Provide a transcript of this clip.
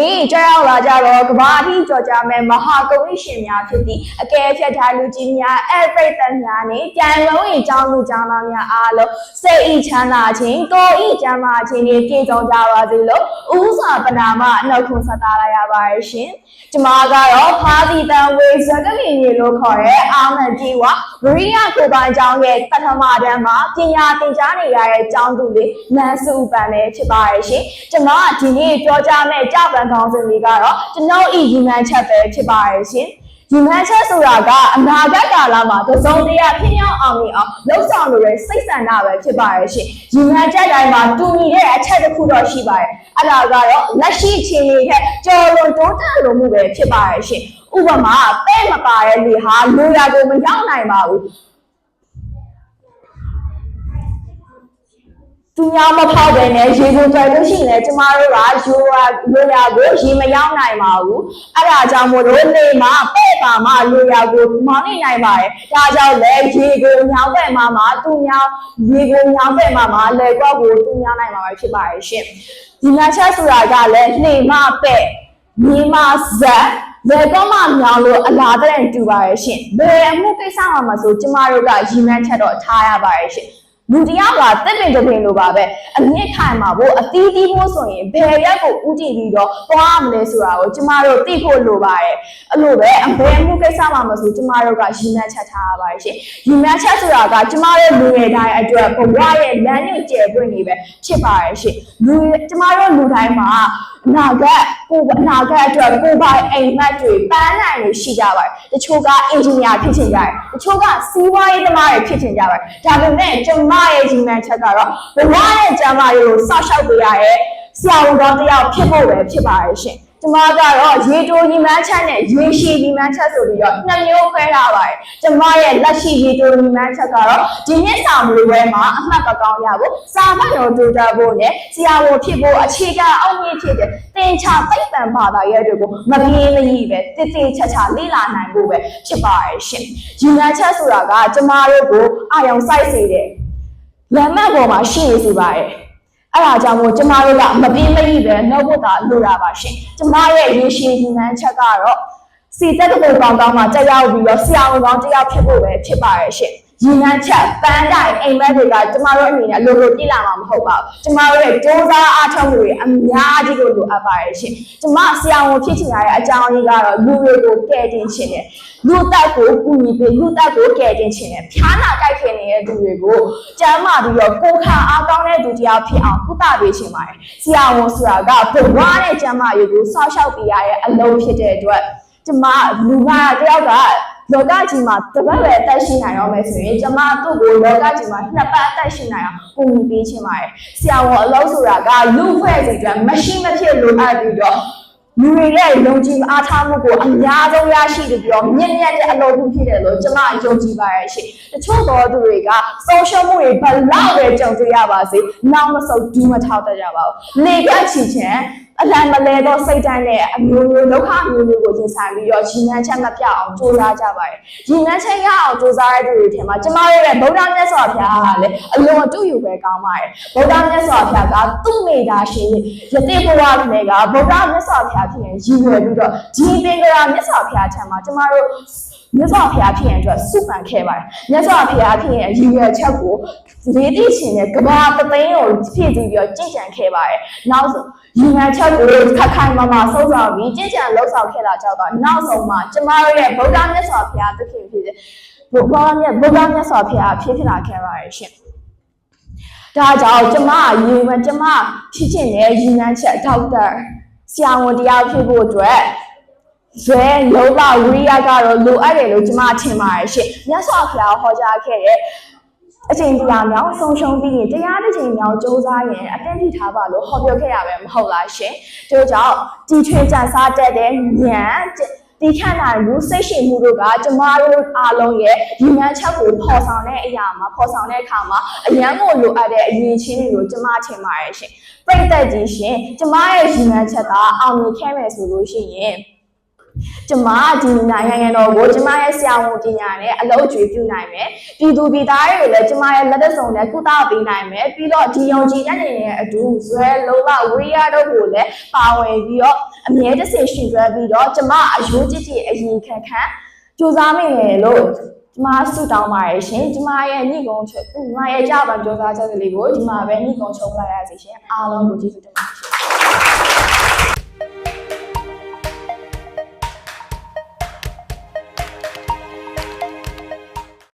နေ့ကြောက်ရောက်လာကြတော့ကဘာတိကြော်ကြမဲ့မဟာကဝိရှင်များဖြစ်သည့်အကဲဖြတ်ထားလူကြီးများအဲ့ပရိသတ်များနဲ့ကြံလုံးရင်ကျောင်းလူကျောင်းသားများအားလုံးစိတ်ဤချမ်းသာခြင်းကိုယ်ဤကျမ်းမာခြင်းတွေပြည့်စုံကြပါစေလို့ဥစွာပနာမအနှုတ်ခွန်းဆက်တာလိုက်ရပါရဲ့ရှင်ကျမကတော့ဖာသီတန်ဝေဇကလီနေလို့ခေါ်တဲ့အာမန်ကြီးဝမရိယကိုပိုင်ကျောင်းရဲ့ပထမတန်းမှာပညာသင်ကြားနေရတဲ့ကျောင်းသူလေးနန်းစုပန်လည်းဖြစ်ပါရဲ့ရှင်ကျမကဒီနေ့ပြောကြားမယ့်ကြောက်ပန်ကောင်းစဉ်လေးကတော့ကျွန်တော်ဤညီမန်းချက်ပဲဖြစ်ပါရဲ့ရှင်ဒီမှန်ချက်ဆိုတာကအနာဂတ်ကာလမှာတစုံတရာဖြစ်မြောက်အောင်မြင်အောင်လှုပ်ဆောင်လို့ရစိတ်ဆန္ဒပဲဖြစ်ပါရဲ့ရှင်။ဒီမှန်ချက်တိုင်းမှာတူညီတဲ့အချက်တစ်ခုတော့ရှိပါရဲ့။အဲ့ဒါကတော့လက်ရှိအခြေအနေထက်ကျော်လွန်တိုးတက်လို့မှုပဲဖြစ်ပါရဲ့ရှင်။ဥပမာပဲ့မပါတဲ့လေဟာလူရကိုမရောက်နိုင်ပါဘူး။ သူများမဖောက်ပဲနဲ့ရေကိုကြိုက်လို့ရှိရင်လည်းကျမတို့ကရိုးရလိုရကိုရေမရောက်နိုင်ပါဘူးအဲ့ဒါကြောင့်မို့လို့နေမှာပဲ့ပါမှလိုရကိုမောင်းနေနိုင်ပါတယ်ဒါကြောင့်လည်းရေကိုညောင်းပဲ့မှမှသူများရေကိုညောင်းပဲ့မှမှလေကွက်ကိုသူများနိုင်မှာပဲဖြစ်ပါတယ်ရှင်ဒီနာချက်ဆိုတာကလည်းနေမှာပဲ့မြေမှာဇက်လေကောမမြောင်လို့အလားတည်းတူပါရဲ့ရှင်ဘယ်အမှုကိစ္စမှာမဆိုကျမတို့ကရီမန်းချက်တော့ထားရပါရဲ့ရှင် လူတရားကတက်ပင်တပင်လိုပါပဲအမြင့်ထိုင်မှာဖို့အသီးသီးဖို့ဆိုရင်ဘယ်ရက်ကိုဥတည်ပြီးတော့သွားမလဲဆိုတာကိုကျမတို့သိဖို့လိုပါတယ်အဲ့လိုပဲအဘယ်မှုကိစ္စမှာမဆိုကျမတို့ကရီမန်းချက်ထားရပါတယ်ရှင်ရီမန်းချက်ဆိုတာကကျမတို့လူငယ်တိုင်းအတွက်ဘဝရဲ့လမ်းညွှန်ကျယ်ပွင့်နေပဲဖြစ်ပါတယ်ရှင်လူကျမတို့လူတိုင်းမှာ အနာဂတ်ကိုအနာဂတ်အတွက်ကိုယ်ပိုင်အိမ်မက်တွေပန်းနိုင်တွေရှိကြပါတယ်တချို့ကအင်ဂျင်နီယာဖြစ်ချင်ကြတယ်တချို့ကစီးပွားရေးသမားတွေဖြစ်ချင်ကြပါတယ်ဒါပေမဲ့ကျမရဲ့ကြီးမှန်ချက်ကတော့ဘဝရဲ့ကျမရေးကိုစောင့်ရှောက်ပေးရတဲ့ဆရာဝန်တော်တစ်ယောက်ဖြစ်ဖို့ပဲဖြစ်ပါရဲ့ရှင် ကျမကတော့ရေတိုညီမန်းချက်နဲ့ရေရှည်ညီမန်းချက်ဆိုပြီးတော့နှစ်မျိုးခွဲထားပါတယ်။ကျမရဲ့လက်ရှိရေတိုညီမန်းချက်ကတော့ဒီနှစ်စာမလို့ပဲမှာအမှတ်ပကောင်းရဖို့စာမှတ်တော်တူတာဖို့နဲ့ဆရာဝန်ဖြစ်ဖို့အခြေခံအောင်မြင်ဖြစ်တဲ့သင်္ချာသိပ္ပံဘာသာရပ်တွေကိုမပြေးမကြီးပဲတည်တည်ချာချာလေ့လာနိုင်ဖို့ပဲဖြစ်ပါရဲ့ရှင်။ညီမန်းချက်ဆိုတာကကျမတို့ကိုအာရုံစိုက်စေတဲ့လမ်းမပေါ်မှာရှိနေစီပါရဲ့။ အဲ့ဒါကြောင့်မို့ကျမတို့ကမပြင်းမရိပဲနှုတ်ဖို့သာလိုတာပါရှင်ကျမရဲ့ရေရှည်ညီမန်းချက်ကတော့စီတက်တဲ့ပုံကောင်းကောင်းမှာကြောက်ရောက်ပြီးတော့ဆရာဝန်ကောင်းတစ်ယောက်ဖြစ်ဖို့ပဲဖြစ်ပါရဲ့ရှင် ညီမန်းချက်ပန်းတိုင်းအိမ်မက်တွေကကျမတို့အနေနဲ့လိုလိုပြည့်လာမှာမဟုတ်ပါဘူးကျမတို့ရဲ့စူးစမ်းအားထုတ်မှုတွေအများကြီးကိုလိုအပ်ပါရဲ့ရှင်ကျမဆရာဝန်ဖြစ်ချင်ရတဲ့အကြောင်းရင်းကတော့လူတွေကိုကယ်တင်ခြင်းနဲ့လူတက်ကိုကူညီပေးလူတက်ကိုကယ်တင်ခြင်းနဲ့ဖျားနာကြိုက်ခင်နေတဲ့သူတွေကိုကျမ်းမာပြီးတော့ကိုယ်ခံအားကောင်းတဲ့သူတရားဖြစ်အောင်ကုသပေးခြင်းပါတယ်ဆရာဝန်ဆိုတာကဘဝနဲ့ကျမ်းမာရေးကိုစောင့်ရှောက်ပေးရတဲ့အလုပ်ဖြစ်တဲ့အတွက်ကျမလူကတယောက်က လောကကြီးမှာတပတ်ပဲအသက်ရှင်နိုင်တော့မယ်ဆိုရင်ကျမသူ့ကိုလောကကြီးမှာနှစ်ပတ်အသက်ရှင်နိုင်အောင်ကူညီပေးခြင်းပါတယ်ဆရာဝန်အလုပ်ဆိုတာကလူဖွဲ့စီအတွက်မရှိမဖြစ်လိုအပ်ပြီးတော့လူတွေရဲ့ယုံကြည်အားထားမှုကိုအများဆုံးရရှိတယ်ပြီးတော့မြင့်မြတ်တဲ့အလုပ်ဖြစ်တယ်လို့ကျွန်မယုံကြည်ပါရဲ့ရှင်တချို့သောသူတွေကဆုံးရှုံးမှုတွေဘလောက်ပဲကြုံတွေ့ရပါစေနောက်မဆုတ်ဒူးမထောက်တတ်ကြပါဘူးလေကချီချင် အလံမလဲတော့စိတ်တိုင်းနဲ့အမျိုးမျိုးဒုက္ခမျိုးမျိုးကိုရင်ဆိုင်ပြီးတော့ရည်မှန်းချက်မပြတ်အောင်ကြိုးစားကြပါတယ်။ရည်မှန်းချက်ရအောင်ကြိုးစားရတဲ့သူတွေထဲမှာကျမတို့ရဲ့ဗုဒ္ဓမြတ်စွာဘုရားကလည်းအလွန်အတူယူပဲကောင်းပါတယ်။ဗုဒ္ဓမြတ်စွာဘုရားကသူ့မိသားရှင်ယတိဘဝနဲ့ကဗုဒ္ဓမြတ်စွာဘုရားဖြစ်ရင်ရည်ရွယ်ပြီးတော့ဒီသင်္ကြန်မြတ်စွာဘုရားထံမှာကျမတို့မြတ်စွာဘုရားဖြစ်ရင်အတွက်စုပန်ခဲ့ပါတယ်မြတ်စွာဘုရားဖြစ်ရင်ရည်ရွယ်ချက်ကိုလေးသိရှင်နဲ့ကဘာတသိန်းကိုဖြည့်ဆည်းပြီးတော့ကြင်ကြံခဲ့ပါတယ်နောက်ဆုံး ရည်မှန်းချက်ကိုခက်ခိုင်မာမာဆုံးဆောင်ပြီးကြင်ကြံလှုပ်ဆောင်ခဲ့တာကြောင့်တော့နောက်ဆုံးမှာကျမတို့ရဲ့ဗုဒ္ဓမြတ်စွာဘုရားသခင်ဖြစ်တဲ့ဘုရားမြတ်ဗုဒ္ဓမြတ်စွာဘုရားဖြစ်ဖြစ်လာခဲ့ပါတယ်ရှင်ဒါကြောင့်ကျမရည်မှန်းကျမဖြစ်ချင်တဲ့ရည်မှန်းချက်ဒေါက်တာဆရာဝန်တရားဖြစ်ဖို့အတွက်ဇဲလုံးဝဝိရိယကတော့လိုအပ်တယ်လို့ကျွန်မထင်ပါတယ်ရှင်မြတ်စွာဘုရားဟောကြားခဲ့တဲ့ အချိန်တရားမြောက်ဆုံးရှုံးပြီးရင်တရားတစ်ချိန်မြောက်စူးစမ်းရင်အတင်းထိထားပါလို့ဟောပြောခဲ့ရပဲမဟုတ်လားရှင်။ဒါကြောင့်တီထွင်ကြံစားတတ်တဲ့ဉာဏ်ဒီခန္ဓာလူစိတ်ရှိမှုတို့ကကျမတို့အားလုံးရဲ့ဒီမှန်ချက်ကိုပေါ်ဆောင်တဲ့အရာမှာပေါ်ဆောင်တဲ့အခါမှာအရန်ကိုလိုအပ်တဲ့အရေးချင်းတွေကိုကျမထင်ပါတယ်ရှင်။ပြိတ္တကြီးရှင်ကျမရဲ့ဒီမှန်ချက်ကအောင်မြင်ခဲ့မယ်ဆိုလို့ရှိရင် ကျမဒီနိုင်ငံတော်ကိုကျမရဲ့ဆရာဝန်ပညာနဲ့အလုပ်အကျွေးပြုနိုင်မယ်ပြည်သူပြည်သားတွေကိုလည်းကျမရဲ့လက်သက်ဆောင်နဲ့ကုသပေးနိုင်မယ်ပြီးတော့ဒီယုံကြည်တဲ့နေနဲ့အတူဇွဲလုံးဝဝိရိယတို့ကိုလည်းပါဝင်ပြီးတော့အမြဲတစေရှင်တွဲပြီးတော့ကျမအယိုးကြည့်ကြည့်အရင်ခံခံကြိုးစားမိမယ်လို့ကျမဆုတောင်းပါတယ်ရှင်ကျမရဲ့ညီကုန်းချုပ်ကျမရဲ့ကြပါကြိုးစားချက်လေးကိုဒီမှာပဲညီကုန်းချုပ်လိုက်ရစီရှင်အားလုံးကိုကျေးဇူးတင်ပါတယ်ရှင်